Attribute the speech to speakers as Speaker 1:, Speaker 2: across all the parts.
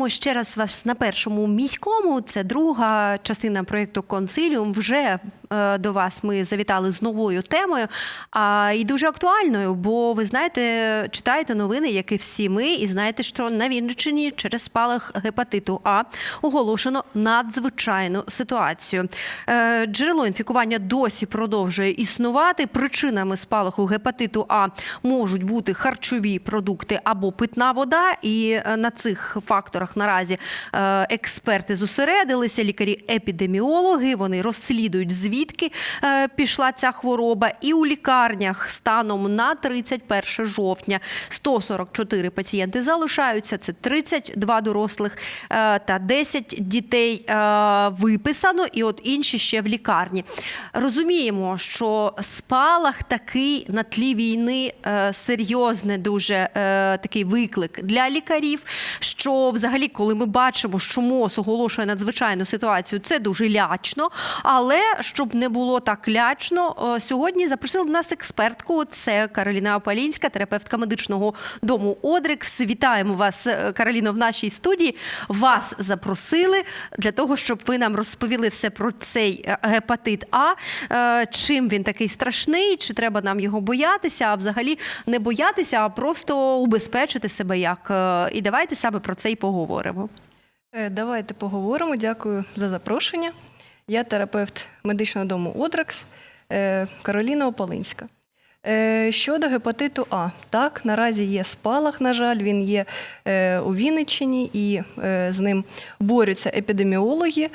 Speaker 1: Вітаємо ще раз вас на першому міському. Це друга частина проєкту Консиліум. Вже до вас ми завітали з новою темою, а і дуже актуальною. Бо ви знаєте, читаєте новини, як і всі ми, і знаєте, що на Вінниччині через спалах гепатиту А оголошено надзвичайну ситуацію. Е, Джерело інфікування досі продовжує існувати. Причинами спалаху гепатиту А можуть бути харчові продукти або питна вода. І е, на цих факторах наразі е, експерти зосередилися, лікарі-епідеміологи. Вони розслідують звідки е, пішла ця хвороба. І у лікарнях станом на 31 жовтня 144 пацієнти залишаються. Це 32 дорослих е, та 10 дітей е, виписано, і от інші ще в лікарні. Розуміємо, що спалах такий на тлі війни серйозний дуже такий виклик для лікарів. Що взагалі, коли ми бачимо, що МОЗ оголошує надзвичайну ситуацію, це дуже лячно. Але щоб не було так лячно, е, сьогодні запросили до нас експертку. Це Кароліна Опалінська, терапевтка медичного дому Одрекс. Вітаємо вас, е, Кароліно, в нашій студії. Вас запросили для того, щоб ви нам розповіли все про цей е, гепатит А. Чим він такий страшний, чи треба нам його боятися, а взагалі не боятися, а просто убезпечити себе як. І давайте саме про це і поговоримо.
Speaker 2: Давайте поговоримо. Дякую за запрошення. Я терапевт медичного дому Одрекс е, Кароліна Ополинська. Е, Щодо гепатиту А, так, наразі є спалах, на жаль, він є е, у Вінниччині і з ним борються епідеміологи.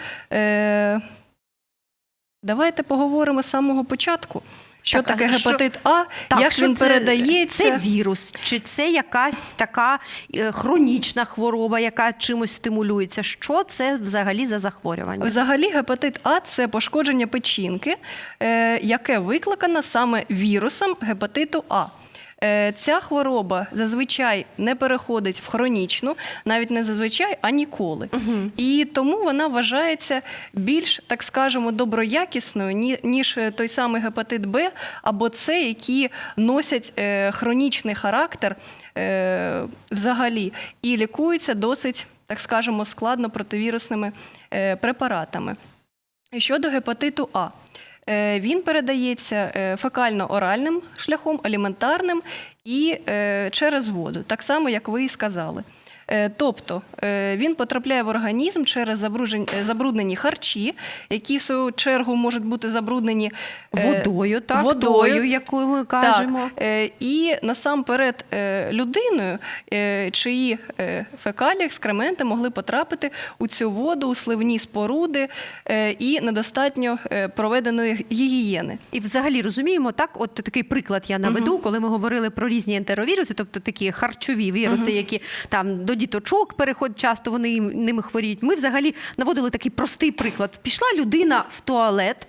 Speaker 2: Давайте поговоримо з самого початку. Що
Speaker 1: Так, таке
Speaker 2: таке
Speaker 1: що-
Speaker 2: гепатит А, як він
Speaker 1: це-
Speaker 2: передається?
Speaker 1: Це вірус, чи це якась така е, хронічна хвороба, яка чимось стимулюється? Що це взагалі за захворювання?
Speaker 2: Взагалі, гепатит А це пошкодження печінки, е, яке викликано саме вірусом гепатиту А. Е, Ця хвороба зазвичай не переходить в хронічну, навіть не зазвичай, а ніколи. І тому вона вважається більш, так скажемо, доброякісною, ніж е, той самий гепатит Б або С, які носять е, хронічний характер взагалі і лікуються досить, так скажемо, складно противірусними препаратами. Щодо гепатиту А, він передається е, фекально-оральним шляхом, аліментарним і е, через воду, так само, як ви і сказали. Е, Тобто е, він потрапляє в організм через е, забруднені харчі, які в свою чергу можуть бути забруднені
Speaker 1: Водою, так,
Speaker 2: водою.
Speaker 1: яку ми кажемо.
Speaker 2: Так, і насамперед людиною, чиї фекалії, екскременти могли потрапити у цю воду, у сливні споруди і недостатньо проведеної гігієни.
Speaker 1: І взагалі розуміємо, так, от такий приклад я наведу, коли ми говорили про різні ентеровіруси, тобто такі харчові віруси, які там до діточок переходять, часто вони ними хворіють. Ми взагалі наводили такий простий приклад. Пішла людина в туалет,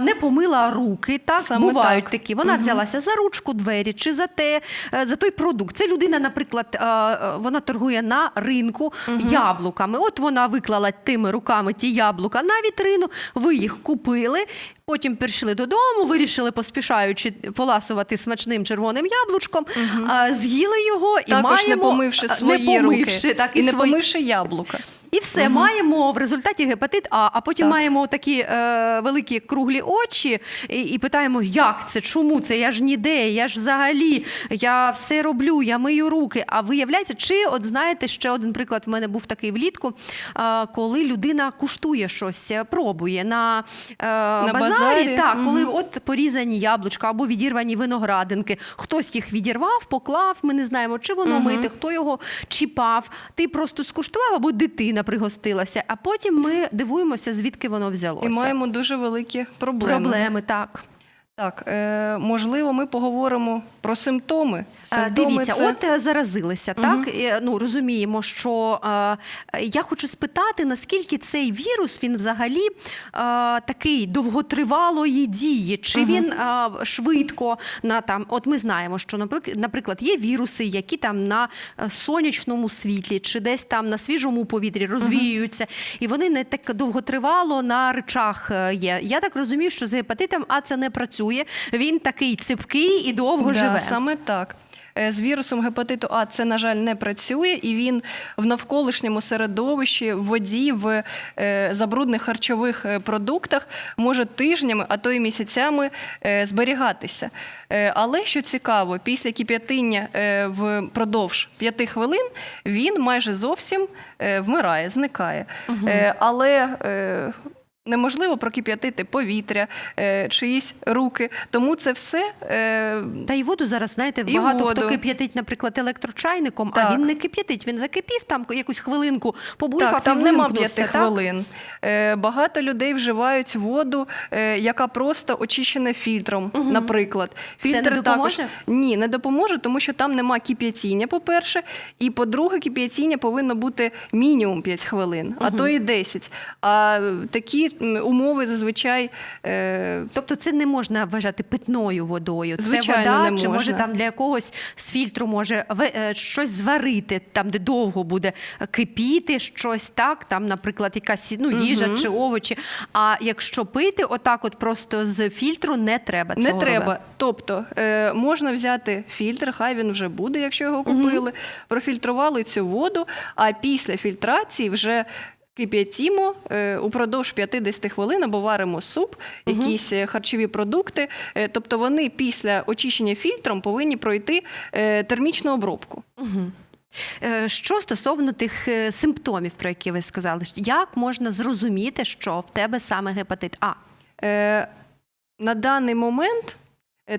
Speaker 1: не помила руки, так
Speaker 2: Саме
Speaker 1: бувають
Speaker 2: так.
Speaker 1: такі. Вона взялася за ручку двері чи за те, е, за той продукт. Це людина, наприклад, е, е, вона торгує на ринку яблуками. От вона виклала тими руками ті яблука на вітрину, ви їх купили. Потім прийшли додому, вирішили, поспішаючи поласувати смачним червоним яблучком, а, з'їли його і
Speaker 2: Також
Speaker 1: маємо
Speaker 2: не помивши свої
Speaker 1: не помивши,
Speaker 2: руки
Speaker 1: так,
Speaker 2: і не
Speaker 1: свої.
Speaker 2: помивши яблука.
Speaker 1: І все маємо в результаті гепатит А, а потім
Speaker 2: Так.
Speaker 1: маємо такі е, великі круглі очі і, і питаємо, як це, чому це? Я ж ніде, я ж взагалі, я все роблю, я мию руки. А виявляється, чи от знаєте, ще один приклад в мене був такий влітку, е, коли людина куштує щось, е, пробує на, е, базарі,
Speaker 2: базарі,
Speaker 1: так, коли от порізані яблучка або відірвані виноградинки, хтось їх відірвав, поклав. Ми не знаємо, чи воно мите, хто його чіпав. Ти просто скуштував або дитина пригостилася, а потім ми дивуємося, звідки воно взялося.
Speaker 2: І маємо дуже великі проблеми.
Speaker 1: проблеми. Так
Speaker 2: Так, е, можливо, ми поговоримо про симптоми.
Speaker 1: Дивіться,
Speaker 2: це...
Speaker 1: от е, заразилися, так Е, ну розуміємо, що е, я хочу спитати, наскільки цей вірус він взагалі е, такий довготривалої дії, чи він е, швидко на там, от ми знаємо, що наприк- наприклад, є віруси, які там на сонячному світлі чи десь там на свіжому повітрі розвіюються, і вони не так довготривало на речах є. Я так розумію, що з гепатитом А це не працює. Він такий ципкий і довго
Speaker 2: да,
Speaker 1: живе.
Speaker 2: Саме так. Е, з вірусом гепатиту А це, на жаль, не працює, і він в навколишньому середовищі, в воді, в е, забрудних харчових е, продуктах може тижнями, а то й місяцями зберігатися. Але що цікаво, після кип'ятиння е, впродовж 5 хвилин він майже зовсім вмирає, зникає. Е, Але неможливо прокип'ятити повітря, е, чиїсь руки. Тому це все е,
Speaker 1: Та й воду зараз, знаєте,
Speaker 2: І
Speaker 1: багато хто кип'ятить, наприклад, електрочайником, а він не кип'ятить, він закипів там якусь хвилинку, побулькав
Speaker 2: Так, там
Speaker 1: і
Speaker 2: нема
Speaker 1: вимкнув
Speaker 2: п'яти
Speaker 1: так?
Speaker 2: хвилин. Е, багато людей вживають воду, е, яка просто очищена фільтром, наприклад.
Speaker 1: Це не допоможе?
Speaker 2: Ні, не допоможе, тому що там нема кип'ятіння, по-перше. І по-друге, кип'ятіння повинно бути мінімум 5 хвилин, а то і 10. А е, такі умови зазвичай. Е,
Speaker 1: Тобто це не можна вважати питною водою.
Speaker 2: Звичайно,
Speaker 1: це вода,
Speaker 2: не
Speaker 1: чи може там для якогось з фільтру може е, щось зварити, там де довго буде кипіти, щось так, там, наприклад, якась ну, їжа чи овочі. А якщо пити, отак, от просто з фільтру не треба
Speaker 2: Не треба.
Speaker 1: робити.
Speaker 2: Тобто е, можна взяти фільтр, хай він вже буде, якщо його купили. Профільтрували цю воду, а після фільтрації вже. Кип'ятімо е, упродовж 50 хвилин або варимо суп, якісь е, харчові продукти. Е, тобто вони після очищення фільтром повинні пройти термічну обробку.
Speaker 1: Е, Що стосовно тих симптомів, про які ви сказали, як можна зрозуміти, що в тебе саме гепатит А?
Speaker 2: Е, на даний момент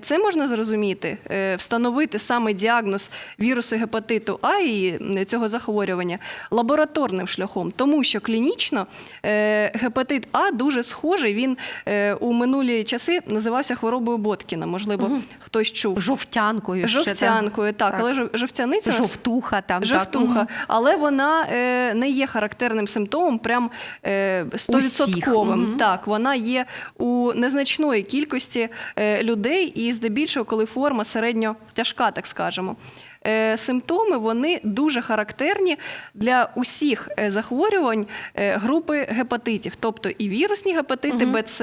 Speaker 2: це можна зрозуміти, е, встановити саме діагноз вірусу гепатиту А і цього захворювання лабораторним шляхом, тому що клінічно е, гепатит А дуже схожий. Він е, у минулі часи називався хворобою Боткіна. Можливо, хтось чув.
Speaker 1: Жовтянкою
Speaker 2: Жовтянкою, так,
Speaker 1: Так.
Speaker 2: але жовтяниця
Speaker 1: жовтуха там.
Speaker 2: Жовтуха,
Speaker 1: Так.
Speaker 2: але вона е, не є характерним симптомом, прям е, стовідсотковим.
Speaker 1: Мгм.
Speaker 2: Так, вона є у незначної кількості е, людей, і здебільшого, коли форма середньо тяжка, так скажемо. Е, Симптоми вони дуже характерні для усіх е, захворювань е, групи гепатитів, тобто і вірусні гепатити
Speaker 1: Мгм.
Speaker 2: БЦ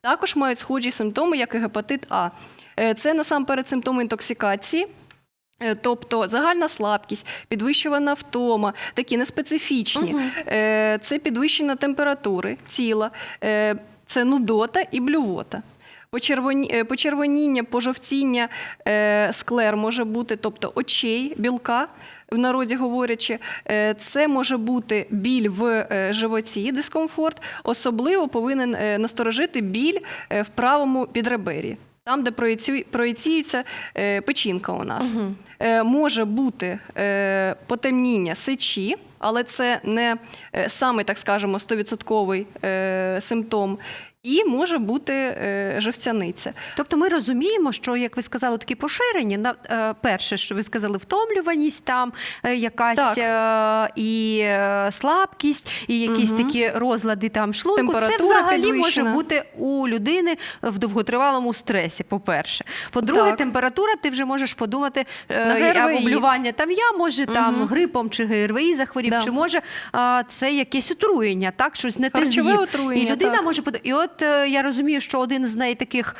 Speaker 2: також мають схожі симптоми, як і гепатит А. Це насамперед симптоми інтоксикації. Тобто загальна слабкість, підвищувана втома, такі неспецифічні. Е, Це підвищення температури тіла, це нудота і блювота. Е, Почервоніння, пожовтіння е, склер може бути, тобто очей, білка, в народі говорячи. Е, Це може бути біль в животі, дискомфорт. Особливо повинен насторожити біль в правому підребері. Там, де проєціюється печінка у нас. Е, може бути потемніння сечі, але це не саме, так скажемо, 100% е, симптом. І може бути е, жовтяниця.
Speaker 1: Тобто ми розуміємо, що, як ви сказали, такі поширені. На е, перше, що ви сказали, втомлюваність там, е, якась е, і слабкість, і якісь
Speaker 2: Мгм.
Speaker 1: такі розлади там шлунку. Це взагалі може бути у людини в довготривалому стресі. По-перше, по-друге,
Speaker 2: Так.
Speaker 1: температура, ти вже можеш подумати е, або блювання там я, може там грипом чи ГРВІ захворів,
Speaker 2: Да.
Speaker 1: чи може це якесь отруєння, так щось не те з'їв. І людина
Speaker 2: так.
Speaker 1: може под... І от я розумію, що один з найтаких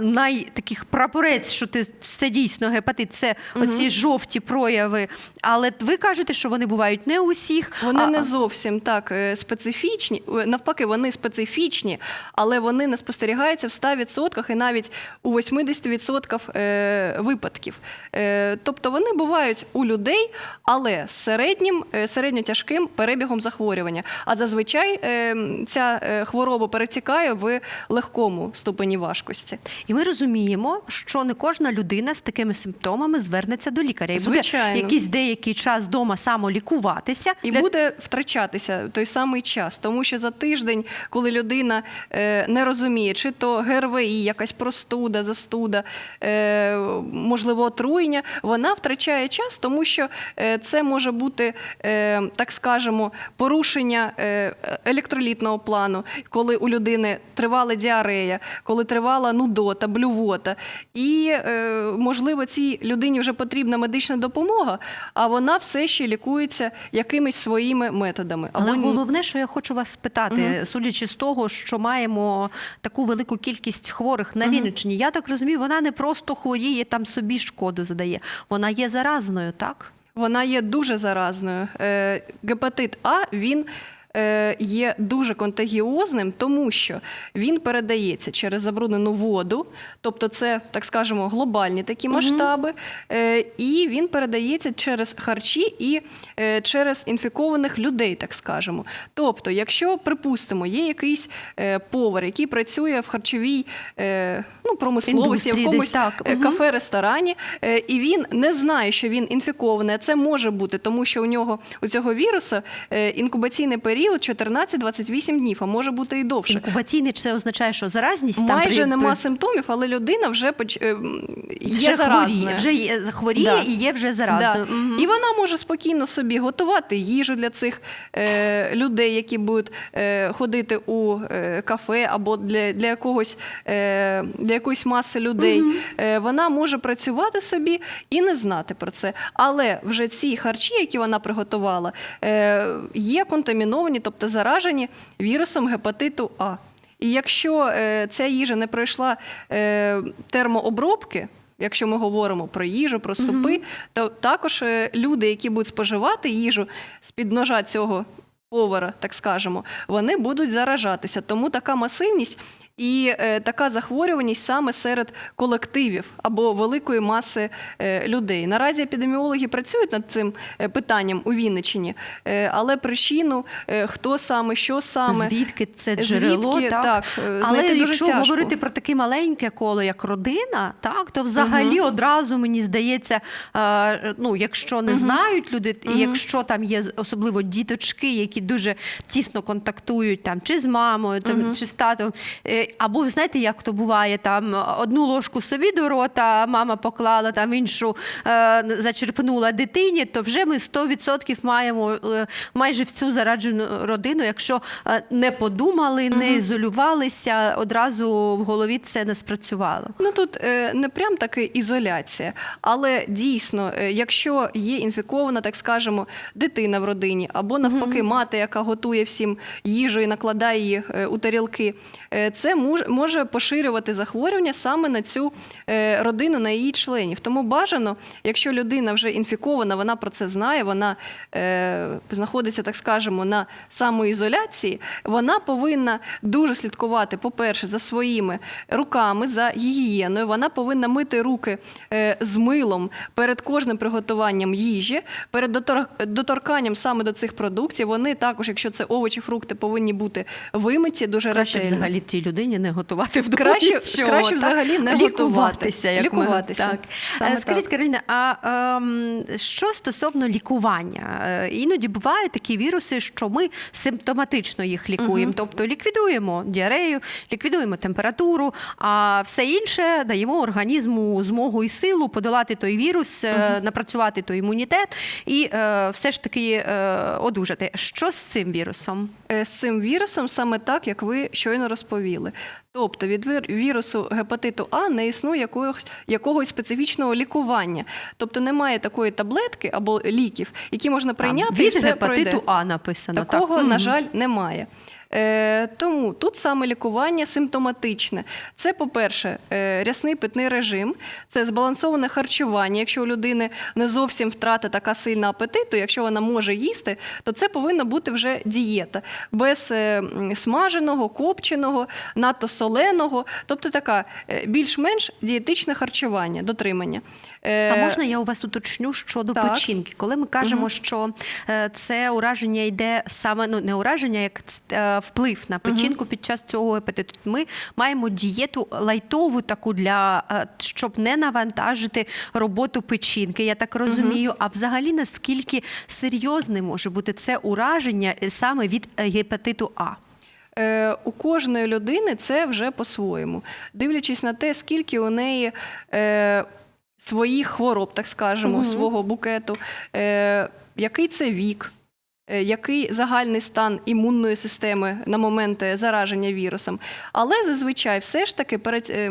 Speaker 1: най таких прапорець, що ти це дійсно гепатит, це оці жовті прояви. Але ви кажете, що вони бувають не у всіх.
Speaker 2: Вони
Speaker 1: а,
Speaker 2: не зовсім так е, специфічні. Е, Навпаки, вони специфічні, але вони не спостерігаються в 100% і навіть у 80% е, випадків. Е, Тобто вони бувають у людей, але з середнім, е, середньотяжким перебігом захворювання. А зазвичай е, ця е, хвороба перетікає в легкому ступені важкості.
Speaker 1: І ми розуміємо, що не кожна людина з такими симптомами звернеться до лікаря і буде якийсь деякий час вдома самолікуватися.
Speaker 2: І
Speaker 1: для-
Speaker 2: буде втрачатися той самий час, тому що за тиждень, коли людина е, не розуміє, чи то ГРВІ, якась простуда, застуда, е, можливо, отруєння, вона втрачає час, тому що е, це може бути, е, так скажемо, порушення е, електролітного плану, коли у людини тривала діарея, коли тривала нудота, блювота. І, е, можливо, цій людині вже потрібна медична допомога, а вона все ще лікується якимись своїми методами.
Speaker 1: Але
Speaker 2: Або
Speaker 1: головне, що я хочу вас спитати, судячи з того, що маємо таку велику кількість хворих на Вінниччині, я так розумію, вона не просто хворіє там собі шкоду задає, вона є заразною, так?
Speaker 2: Вона є дуже заразною. Е, Гепатит А він є дуже контагіозним, тому що він передається через забруднену воду, тобто це, так скажемо, глобальні такі масштаби, е, і він передається через харчі і е, через інфікованих людей, так скажемо. Тобто, якщо, припустимо, є якийсь е, повар, який працює в харчовій е, ну, промисловості, в
Speaker 1: Індустрії
Speaker 2: якомусь
Speaker 1: десь так,
Speaker 2: е, кафе, ресторані, е, і він не знає, що він інфікований. А це може бути, тому що у нього у цього віруса е, інкубаційний період 14-28 днів, а може бути і довше.
Speaker 1: Інкубаційний це означає, що заразність там
Speaker 2: Майже
Speaker 1: при-
Speaker 2: нема
Speaker 1: при-
Speaker 2: симптомів, але людина вже поч... е, м, є
Speaker 1: вже хворіє, вже є, хворіє
Speaker 2: Да.
Speaker 1: і є вже
Speaker 2: Да.
Speaker 1: заразною. Мгм.
Speaker 2: І вона може спокійно собі готувати їжу для цих е, людей, які будуть е, ходити у е, кафе або для, для, якогось, е, для якоїсь маси людей. Е, вона може працювати собі і не знати про це. Але вже ці харчі, які вона приготувала, е, є контаміновані, тобто заражені вірусом гепатиту А. І якщо е, ця їжа не пройшла е, термообробки, якщо ми говоримо про їжу, про супи, то також люди, які будуть споживати їжу з-під ножа цього повара, так скажемо, вони будуть заражатися. Тому така масивність і е, така захворюваність саме серед колективів або великої маси е, людей. Наразі епідеміологи працюють над цим е, питанням у Вінниччині, е, але причину, е, хто саме, що саме.
Speaker 1: Звідки це
Speaker 2: Звідки,
Speaker 1: джерело, так?
Speaker 2: так, е,
Speaker 1: Але
Speaker 2: дуже
Speaker 1: якщо
Speaker 2: тяжко.
Speaker 1: говорити про таке маленьке коло, як родина, так, то взагалі одразу мені здається, е, ну, якщо не знають люди, і якщо там є особливо діточки, які дуже тісно контактують там, чи з мамою, там, чи з татом, або ви знаєте, як то буває, там одну ложку собі до рота, мама поклала, там іншу е, зачерпнула дитині, то вже ми 100% маємо е, майже всю зараджену родину, якщо е, не подумали, не ізолювалися, одразу в голові це не спрацювало.
Speaker 2: Ну тут е, не прям таки ізоляція, але дійсно, е, якщо є інфікована, так скажемо, дитина в родині, або навпаки, мати, яка готує всім їжу і накладає її е, у тарілки, е, це може поширювати захворювання саме на цю е, родину, на її членів. Тому бажано, якщо людина вже інфікована, вона про це знає, вона е, знаходиться, так скажемо, на самоізоляції, вона повинна дуже слідкувати, по-перше, за своїми руками, за гігієною. Вона повинна мити руки е, з милом перед кожним приготуванням їжі, перед доторканням саме до цих продуктів. Вони також, якщо це овочі, фрукти, повинні бути вимиті дуже
Speaker 1: Краще
Speaker 2: ретельно.
Speaker 1: взагалі тій людині не готувати вдома
Speaker 2: Краще-
Speaker 1: нічого,
Speaker 2: краще
Speaker 1: так?
Speaker 2: взагалі не
Speaker 1: лікуватися. Як ми-
Speaker 2: Лікуватися.
Speaker 1: Так. Е, Скажіть. Кароліна, а ем, що стосовно лікування? Е, Іноді бувають такі віруси, що ми симптоматично їх лікуємо, тобто ліквідуємо діарею, ліквідуємо температуру, а все інше даємо організму змогу і силу подолати той вірус, е, напрацювати той імунітет і е, все ж таки е, одужати. Що з цим вірусом?
Speaker 2: Е, з цим вірусом саме так, як ви щойно розповіли. Тобто від вір- вірусу гепатиту А не існує якогось, якогось специфічного лікування. Тобто немає такої таблетки або ліків, які можна прийняти
Speaker 1: Там
Speaker 2: і
Speaker 1: від
Speaker 2: все
Speaker 1: гепатиту
Speaker 2: пройде.
Speaker 1: А написано.
Speaker 2: Такого,
Speaker 1: так.
Speaker 2: на жаль, немає. Е, тому тут саме лікування симптоматичне. Це, по-перше, е, рясний питний режим, це збалансоване харчування. Якщо у людини не зовсім втрата така сильна апетиту, якщо вона може їсти, то це повинна бути вже дієта без е, смаженого, копченого, надто соленого, тобто така е, більш-менш дієтичне харчування, дотримання. Е,
Speaker 1: А можна я у вас уточню щодо
Speaker 2: Так.
Speaker 1: печінки? Коли ми кажемо, що е, це ураження йде саме ну не ураження, як е, вплив на печінку під час цього гепатиту, ми маємо дієту лайтову таку для щоб не навантажити роботу печінки. Я так розумію. А взагалі наскільки серйозним може бути це ураження саме від гепатиту А?
Speaker 2: У кожної людини це вже по-своєму, дивлячись на те, скільки у неї своїх хвороб, так скажемо,
Speaker 1: Мгм.
Speaker 2: свого букету, е, який це вік. е, який загальний стан імунної системи на момент зараження вірусом. Але зазвичай все ж таки перед, е,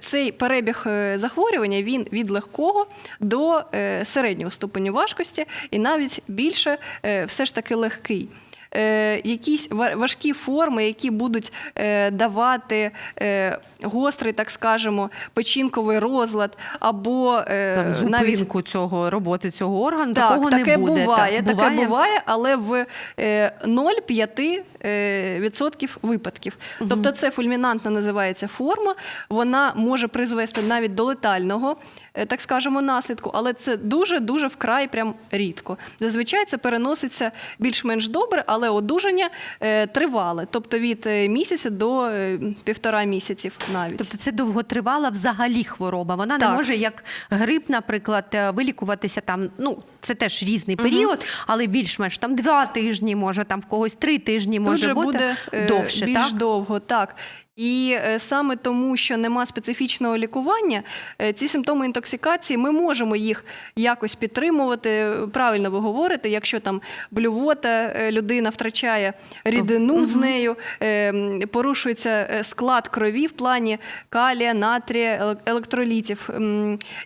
Speaker 2: цей перебіг е, захворювання він від легкого до е, середнього ступеню важкості і навіть більше е, все ж таки легкий. Е, якісь ва- важкі форми, які будуть е, давати е, гострий, так скажемо, печінковий розлад, або е,
Speaker 1: Там,
Speaker 2: навіть
Speaker 1: цього роботи цього органу,
Speaker 2: так,
Speaker 1: такого
Speaker 2: таке
Speaker 1: не буде.
Speaker 2: буває,
Speaker 1: Так,
Speaker 2: таке буває, але в е, 0,5% е, відсотків випадків. Тобто це фульмінантна називається форма. Вона може призвести навіть до летального, так скажемо, наслідку, але це дуже дуже вкрай прям рідко. Зазвичай це переноситься більш-менш добре, але одужання е, тривале, тобто від е, місяця до е, півтора місяців навіть.
Speaker 1: Тобто це довготривала взагалі хвороба. Вона
Speaker 2: Так.
Speaker 1: не може, як грип, наприклад, е, вилікуватися там. Ну це теж різний період, але більш-менш там два тижні, може там в когось три тижні може
Speaker 2: Дуже
Speaker 1: бути
Speaker 2: буде е,
Speaker 1: довше.
Speaker 2: більш
Speaker 1: так?
Speaker 2: довго, так. І е, саме тому, що нема специфічного лікування, е, ці симптоми інтоксикації, ми можемо їх якось підтримувати. Правильно ви говорите, якщо там блювота, е, людина втрачає рідину з нею, порушується склад крові в плані калія, натрія, електролітів.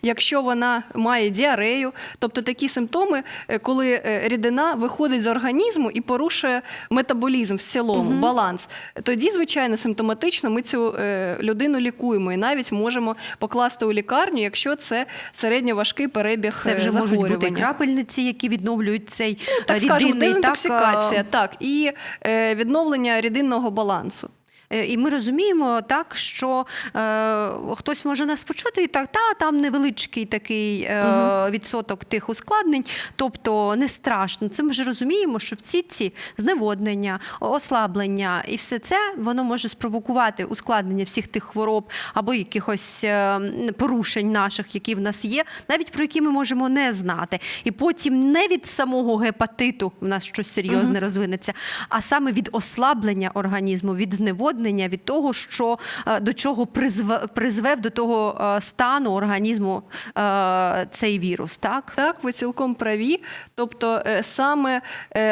Speaker 2: Якщо вона має діарею, тобто такі симптоми, коли рідина виходить з організму і порушує метаболізм в цілому, баланс, тоді, звичайно, симптоматично ми цю е, людину лікуємо і навіть можемо покласти у лікарню, якщо це середньоважкий перебіг
Speaker 1: Це вже
Speaker 2: е,
Speaker 1: можуть бути крапельниці, які відновлюють цей
Speaker 2: Так скажемо,
Speaker 1: рідинний скажемо,
Speaker 2: дезінтоксикація,
Speaker 1: так,
Speaker 2: так, і е, відновлення рідинного балансу.
Speaker 1: Е, І ми розуміємо так, що е, хтось може нас почути і так, та там невеличкий такий е, відсоток тих ускладнень, тобто не страшно. Це ми ж розуміємо, що всі ці зневоднення, ослаблення і все це воно може спровокувати ускладнення всіх тих хвороб або якихось е, порушень наших, які в нас є, навіть про які ми можемо не знати. І потім не від самого гепатиту в нас щось серйозне розвинеться, а саме від ослаблення організму, від зневоднення, від того, що е, до чого призве, призвев до того е, стану організму е, цей вірус. Так?
Speaker 2: Так, ви цілком праві. Тобто, саме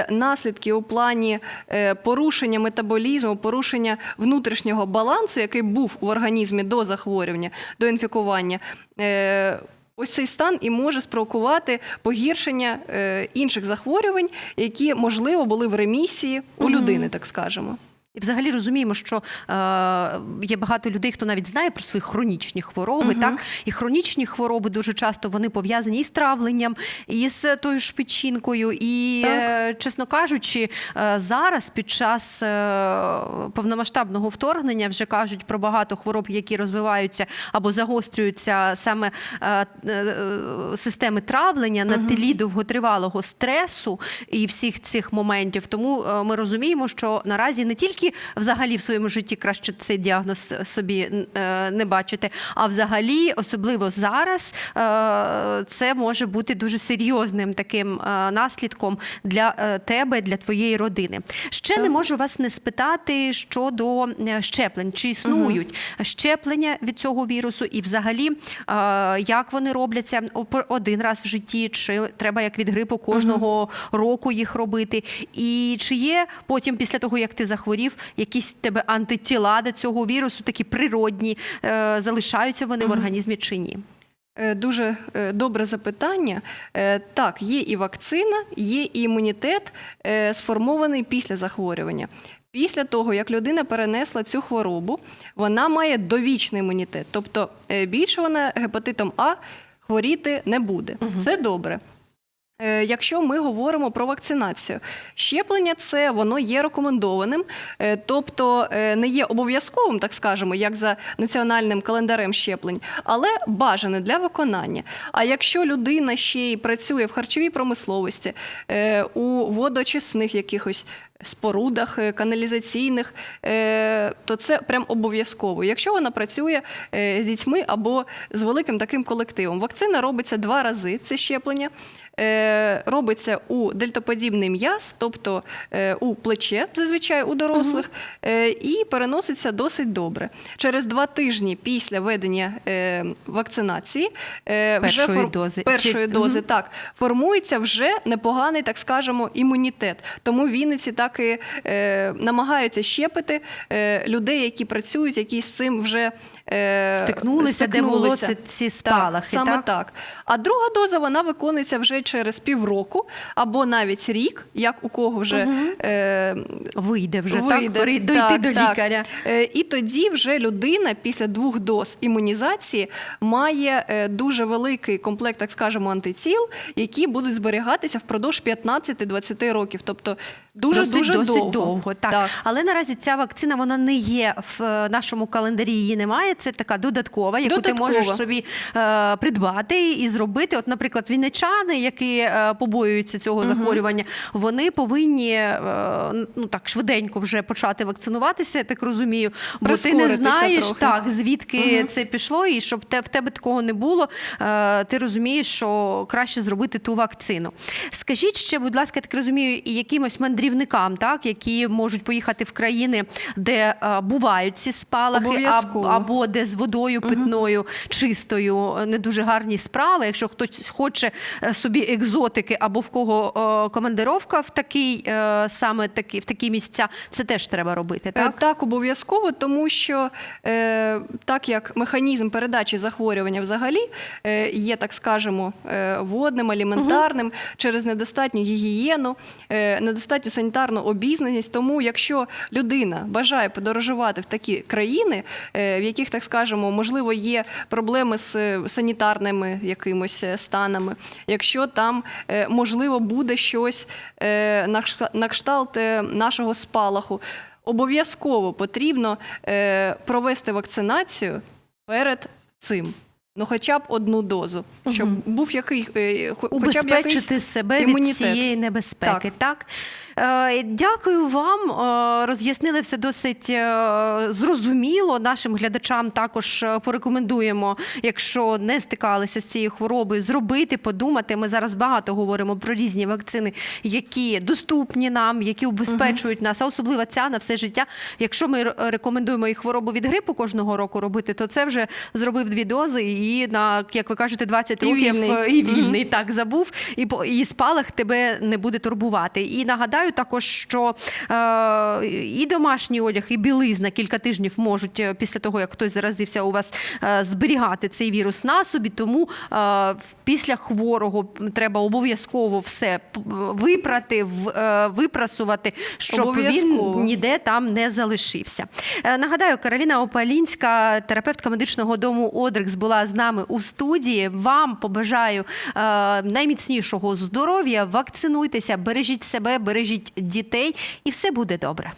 Speaker 2: наслідки у плані порушення метаболізму, порушення внутрішнього балансу, який був в організмі до захворювання, до інфікування. Ось цей стан і може спровокувати погіршення інших захворювань, які можливо були в ремісії у людини, так скажемо.
Speaker 1: І взагалі розуміємо, що е, є багато людей, хто навіть знає про свої хронічні хвороби. Так і хронічні хвороби дуже часто вони пов'язані із травленням, і з тою ж печінкою. І,
Speaker 2: Так.
Speaker 1: е, чесно кажучи, е, зараз під час е, повномасштабного вторгнення вже кажуть про багато хвороб, які розвиваються або загострюються саме е, е, системи травлення на тлі довготривалого стресу і всіх цих моментів. Тому е, ми розуміємо, що наразі не тільки взагалі в своєму житті краще цей діагноз собі е, не бачити, а взагалі, особливо зараз, е, це може бути дуже серйозним таким е, наслідком для е, тебе, для твоєї родини. Ще не можу вас не спитати щодо е, щеплень, чи існують щеплення від цього вірусу, і взагалі е, як вони робляться один раз в житті, чи треба як від грипу кожного року їх робити, і чи є потім, після того як ти захворів, якісь тебе антитіла до цього вірусу, такі природні, е, залишаються вони в організмі чи ні?
Speaker 2: Е, Дуже е, добре запитання. Так, є і вакцина, є і імунітет, сформований після захворювання. Після того, як людина перенесла цю хворобу, вона має довічний імунітет. Тобто більше вона гепатитом А хворіти не буде. Це добре. Е, Якщо ми говоримо про вакцинацію, щеплення це воно є рекомендованим, е, тобто е, не є обов'язковим, так скажемо, як за національним календарем щеплень, але бажане для виконання. А якщо людина ще й працює в харчовій промисловості, у водоочисних якихось спорудах каналізаційних, то це прям обов'язково. Якщо вона працює з дітьми або з великим таким колективом. Вакцина робиться два рази. Це щеплення. Е, Робиться у дельтоподібний м'яз, тобто е, у плече, зазвичай у дорослих, е, і переноситься досить добре. Через два тижні після введення е, вакцинації вже
Speaker 1: Першої дози.
Speaker 2: першої
Speaker 1: Чи-
Speaker 2: дози так формується вже непоганий, так скажемо, імунітет. Тому Вінниці так і намагаються щепити людей, які працюють, які з цим вже е,
Speaker 1: Стикнулися, де було це- ці спалахи,
Speaker 2: Так, саме
Speaker 1: так?
Speaker 2: так. А друга доза вона виконується вже через півроку або навіть рік, як у кого вже е,
Speaker 1: Вийде вже
Speaker 2: вийде.
Speaker 1: так, дойти
Speaker 2: Так,
Speaker 1: до
Speaker 2: так.
Speaker 1: лікаря.
Speaker 2: Е, І тоді вже людина після двох доз імунізації має е, дуже великий комплект, так скажемо, антитіл, які будуть зберігатися впродовж 15-20 років. Тобто дуже
Speaker 1: досить,
Speaker 2: дуже
Speaker 1: досить
Speaker 2: довго.
Speaker 1: Так. Але наразі ця вакцина вона не є в е, нашому календарі. Її немає. Це така додаткова, яку
Speaker 2: Додаткова.
Speaker 1: ти можеш собі е, придбати і зробити. От, наприклад, вінничани, які е, побоюються цього захворювання, вони повинні е, ну так швиденько вже почати вакцинуватися. Я так розумію, бо ти не знаєш
Speaker 2: трохи.
Speaker 1: так, звідки це пішло, і щоб те в тебе такого не було. е, Ти розумієш, що краще зробити ту вакцину. Скажіть ще, будь ласка, я так розумію, і якимось мандрівникам, так які можуть поїхати в країни, де е, бувають ці спалахи,
Speaker 2: Обов'язково.
Speaker 1: або, або де з водою питною, чистою, е, не дуже гарні справи. Якщо хтось хоче е, собі екзотики, або в кого е, командировка в такий е, саме такі в такі місця, це теж треба робити,
Speaker 2: Так,
Speaker 1: так?
Speaker 2: обов'язково, тому що е, так як механізм передачі захворювання взагалі е, є, так скажемо, е, водним, аліментарним, через недостатню гігієну, е, недостатню санітарну обізнаність. Тому, якщо людина бажає подорожувати в такі країни, е, в яких, так скажемо, можливо, є проблеми з е, санітарними якимось е, станами, якщо там можливо буде щось на кшталт нашого спалаху. Обов'язково потрібно провести вакцинацію перед цим. Ну, хоча б одну дозу, щоб був який, е, хо- хоча б якийсь
Speaker 1: убезпечити себе від цієї небезпеки. Так. Е, Дякую вам. Е, Роз'яснили все досить е, зрозуміло. Нашим глядачам також порекомендуємо, якщо не стикалися з цією хворобою, зробити, подумати. Ми зараз багато говоримо про різні вакцини, які доступні нам, які убезпечують нас, а особливо ця на все життя. Якщо ми рекомендуємо і хворобу від грипу кожного року робити, то це вже зробив дві дози і на, як ви кажете, 20
Speaker 2: І
Speaker 1: років
Speaker 2: вільний.
Speaker 1: е, і вільний так забув, і по- і спалах тебе не буде турбувати. І нагадаю також, що е, і домашній одяг, і білизна кілька тижнів можуть е, після того, як хтось заразився у вас, е, зберігати цей вірус на собі. Тому е, після хворого треба обов'язково все випрати, в- е, випрасувати, щоб він ніде там не залишився. Е, Нагадаю, Кароліна Опалінська, терапевтка медичного дому Одрекс, була з нами у студії. Вам побажаю е, найміцнішого здоров'я. Вакцинуйтеся, бережіть себе, бережіть дітей, і все буде добре.